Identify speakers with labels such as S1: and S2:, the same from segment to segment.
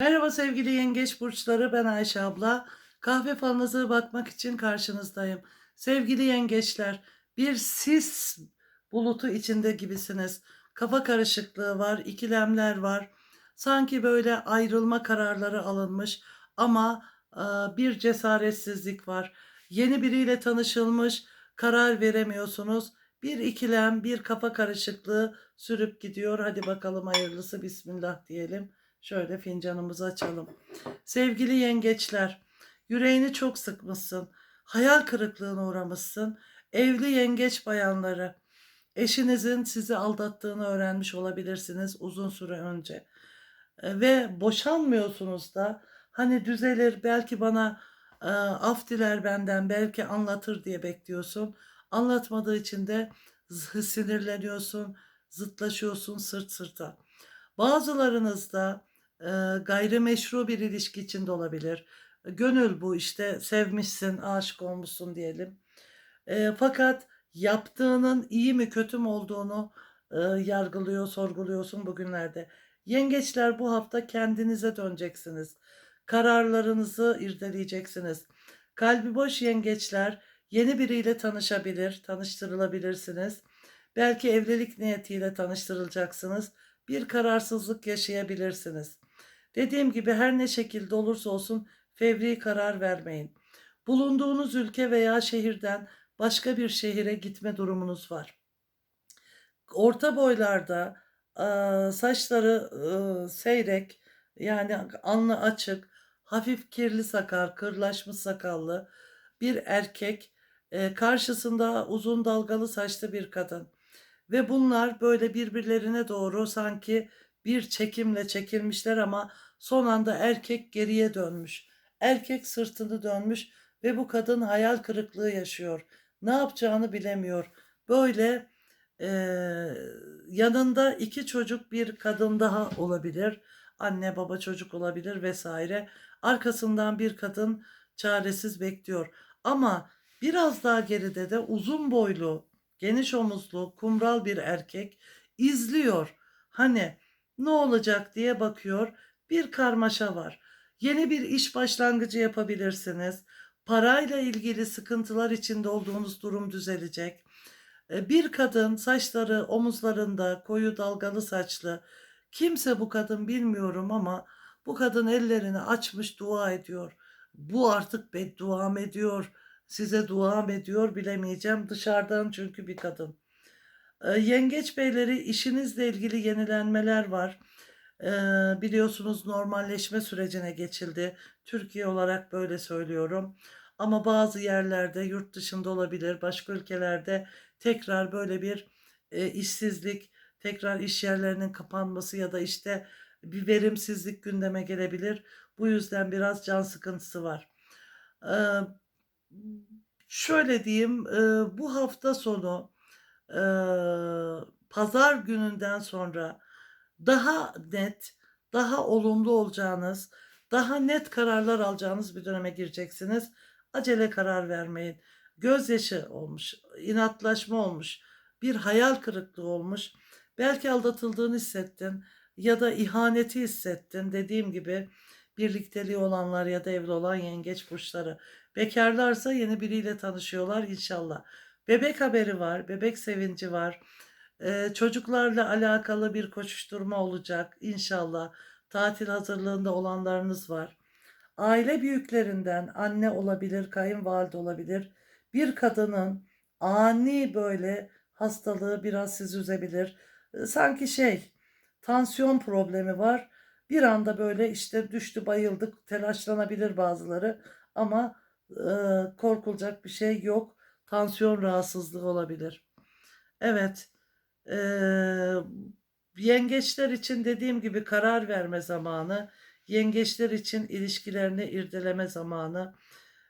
S1: Merhaba sevgili yengeç burçları ben Ayşe abla. Kahve falınıza bakmak için karşınızdayım. Sevgili yengeçler bir sis bulutu içinde gibisiniz. Kafa karışıklığı var, ikilemler var. Sanki böyle ayrılma kararları alınmış ama e, bir cesaretsizlik var. Yeni biriyle tanışılmış, karar veremiyorsunuz. Bir ikilem, bir kafa karışıklığı sürüp gidiyor. Hadi bakalım hayırlısı bismillah diyelim. Şöyle fincanımızı açalım. Sevgili yengeçler, yüreğini çok sıkmışsın. Hayal kırıklığına uğramışsın. Evli yengeç bayanları, eşinizin sizi aldattığını öğrenmiş olabilirsiniz uzun süre önce. E, Ve boşanmıyorsunuz da hani düzelir belki bana e, af diler benden belki anlatır diye bekliyorsun. Anlatmadığı için de sinirleniyorsun, zıtlaşıyorsun sırt sırta. Bazılarınızda gayrimeşru bir ilişki içinde olabilir. Gönül bu işte sevmişsin, aşık olmuşsun diyelim. Fakat yaptığının iyi mi kötü mü olduğunu yargılıyor, sorguluyorsun bugünlerde. Yengeçler bu hafta kendinize döneceksiniz. Kararlarınızı irdeleyeceksiniz. Kalbi boş yengeçler yeni biriyle tanışabilir, tanıştırılabilirsiniz. Belki evlilik niyetiyle tanıştırılacaksınız. Bir kararsızlık yaşayabilirsiniz. Dediğim gibi her ne şekilde olursa olsun fevri karar vermeyin. Bulunduğunuz ülke veya şehirden başka bir şehire gitme durumunuz var. Orta boylarda saçları seyrek yani alnı açık, hafif kirli sakal, kırlaşmış sakallı bir erkek karşısında uzun dalgalı saçlı bir kadın. Ve bunlar böyle birbirlerine doğru sanki bir çekimle çekilmişler ama son anda erkek geriye dönmüş. Erkek sırtını dönmüş ve bu kadın hayal kırıklığı yaşıyor. Ne yapacağını bilemiyor. Böyle eee, yanında iki çocuk bir kadın daha olabilir. Anne baba çocuk olabilir vesaire. Arkasından bir kadın çaresiz bekliyor. Ama biraz daha geride de uzun boylu, geniş omuzlu, kumral bir erkek izliyor. Hani ne olacak diye bakıyor. Bir karmaşa var. Yeni bir iş başlangıcı yapabilirsiniz. Parayla ilgili sıkıntılar içinde olduğunuz durum düzelecek. E, Bir kadın saçları omuzlarında koyu dalgalı saçlı. Kimse bu kadın bilmiyorum ama bu kadın ellerini açmış dua ediyor. Bu artık beddua mı ediyor, size dua mı ediyor bilemeyeceğim. Dışarıdan çünkü bir kadın. E, Yengeç beyleri işinizle ilgili yenilenmeler var. E, biliyorsunuz normalleşme sürecine geçildi. Türkiye olarak böyle söylüyorum. Ama bazı yerlerde yurt dışında olabilir, başka ülkelerde tekrar böyle bir e, işsizlik, tekrar iş yerlerinin kapanması ya da işte bir verimsizlik gündeme gelebilir. Bu yüzden biraz can sıkıntısı var. E, şöyle diyeyim, e, bu hafta sonu e, pazar gününden sonra daha net, daha olumlu olacağınız, daha net kararlar alacağınız bir döneme gireceksiniz. Acele karar vermeyin. Gözyaşı olmuş, inatlaşma olmuş, bir hayal kırıklığı olmuş. Belki aldatıldığını hissettin ya da ihaneti hissettin. Dediğim gibi birlikteliği olanlar ya da evli olan yengeç burçları. Bekarlarsa yeni biriyle tanışıyorlar inşallah. Bebek haberi var, bebek sevinci var. Ee, çocuklarla alakalı bir koşuşturma olacak inşallah. Tatil hazırlığında olanlarınız var. Aile büyüklerinden anne olabilir, kayınvalide olabilir. Bir kadının ani böyle hastalığı biraz sizi üzebilir. Ee, Sanki şey, tansiyon problemi var. Bir anda böyle işte düştü bayıldık telaşlanabilir bazıları ama e, korkulacak bir şey yok. Tansiyon rahatsızlığı olabilir. Evet. Eee, yengeçler için dediğim gibi karar verme zamanı, yengeçler için ilişkilerini irdeleme zamanı.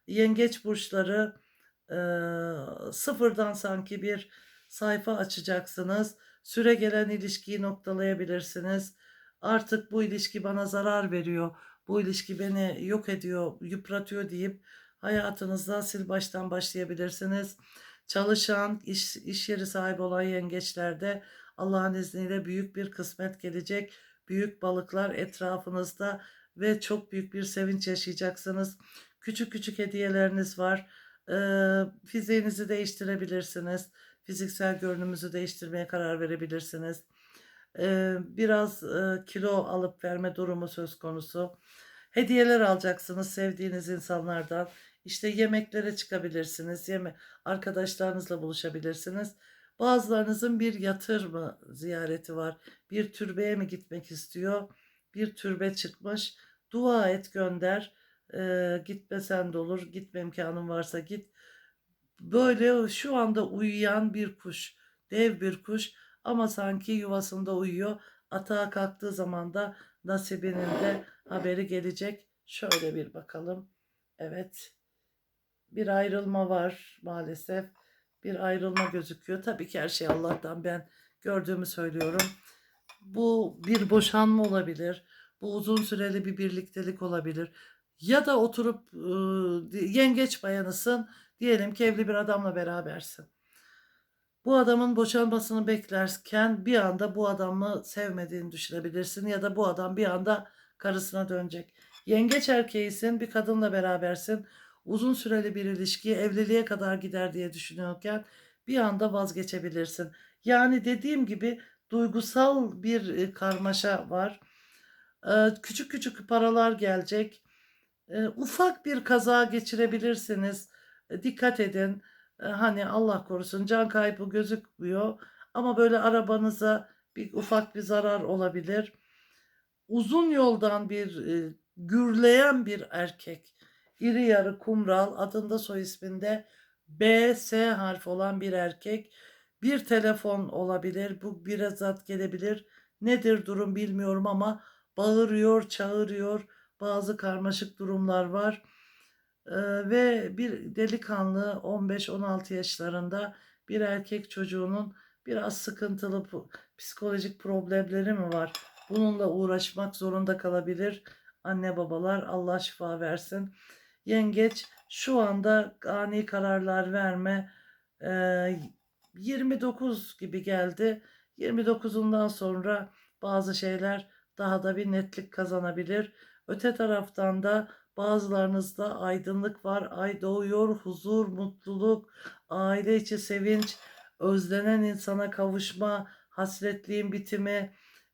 S1: Yengeç burçları eee, sıfırdan sanki bir sayfa açacaksınız. Süre gelen ilişkiyi noktalayabilirsiniz. Artık bu ilişki bana zarar veriyor, bu ilişki beni yok ediyor, yıpratıyor deyip hayatınızda sil baştan başlayabilirsiniz çalışan, iş, iş yeri sahibi olan yengeçlerde Allah'ın izniyle büyük bir kısmet gelecek. Büyük balıklar etrafınızda ve çok büyük bir sevinç yaşayacaksınız. Küçük küçük hediyeleriniz var. Ee, fiziğinizi değiştirebilirsiniz. Fiziksel görünümünüzü değiştirmeye karar verebilirsiniz. Ee, biraz e, kilo alıp verme durumu söz konusu. Hediyeler alacaksınız sevdiğiniz insanlardan. İşte yemeklere çıkabilirsiniz. Yeme arkadaşlarınızla buluşabilirsiniz. Bazılarınızın bir yatırma ziyareti var. Bir türbeye mi gitmek istiyor? Bir türbe çıkmış. Dua et gönder. Ee, gitmesen de olur. Gitme imkanın varsa git. Böyle şu anda uyuyan bir kuş. Dev bir kuş ama sanki yuvasında uyuyor. Atağa kalktığı zaman da nasibinin de haberi gelecek. Şöyle bir bakalım. Evet. Bir ayrılma var maalesef. Bir ayrılma gözüküyor. Tabii ki her şey Allah'tan ben gördüğümü söylüyorum. Bu bir boşanma olabilir. Bu uzun süreli bir birliktelik olabilir. Ya da oturup e, yengeç bayanısın. Diyelim ki evli bir adamla berabersin. Bu adamın boşanmasını beklerken bir anda bu adamı sevmediğini düşünebilirsin ya da bu adam bir anda karısına dönecek. Yengeç erkeğisin, bir kadınla berabersin. Uzun süreli bir ilişki evliliğe kadar gider diye düşünüyorken bir anda vazgeçebilirsin. Yani dediğim gibi duygusal bir e, karmaşa var. Küçük küçük paralar gelecek. Ufak bir kaza geçirebilirsiniz. E, Dikkat edin. E, Hani Allah korusun can kaybı gözükmüyor ama böyle arabanıza bir ufak bir zarar olabilir. Uzun yoldan bir gürleyen bir erkek, iri yarı kumral adında soy isminde B, S harfi olan bir erkek. Bir telefon olabilir, bu birazat gelebilir. Nedir durum bilmiyorum ama bağırıyor, çağırıyor. Bazı karmaşık durumlar var. Ee, ve bir delikanlı 15-16 yaşlarında bir erkek çocuğunun biraz sıkıntılı psikolojik problemleri mi var? Bununla uğraşmak zorunda kalabilir. Anne babalar Allah şifa versin. Yengeç şu anda ani kararlar verme. Ee, 29 gibi geldi. 29'undan sonra bazı şeyler daha da bir netlik kazanabilir. Öte taraftan da Bazılarınızda aydınlık var. Ay doğuyor, huzur, mutluluk, aile içi sevinç, özlenen insana kavuşma, hasretliğin bitimi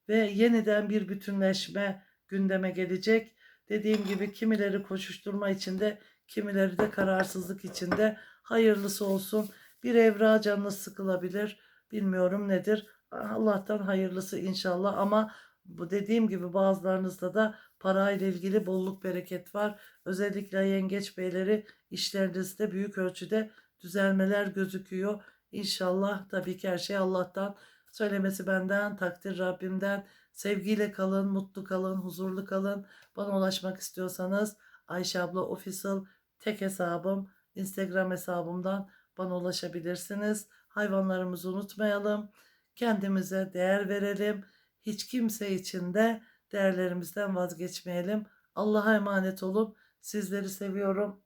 S1: ve yeniden bir bütünleşme gündeme gelecek. Dediğim gibi kimileri koşuşturma içinde, kimileri de kararsızlık içinde. Hayırlısı olsun. Bir evra canınız sıkılabilir. Bilmiyorum nedir. Allah'tan hayırlısı inşallah ama bu dediğim gibi bazılarınızda da parayla ilgili bolluk bereket var. Özellikle yengeç beyleri işlerinizde büyük ölçüde düzelmeler gözüküyor. İnşallah tabii ki her şey Allah'tan. Söylemesi benden, takdir Rabbimden. Sevgiyle kalın, mutlu kalın, huzurlu kalın. Bana ulaşmak istiyorsanız Ayşe abla official tek hesabım Instagram hesabımdan bana ulaşabilirsiniz. Hayvanlarımızı unutmayalım. Kendimize değer verelim. Hiç kimse için de değerlerimizden vazgeçmeyelim. Allah'a emanet olun. Sizleri seviyorum.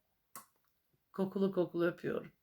S1: Kokulu kokulu öpüyorum.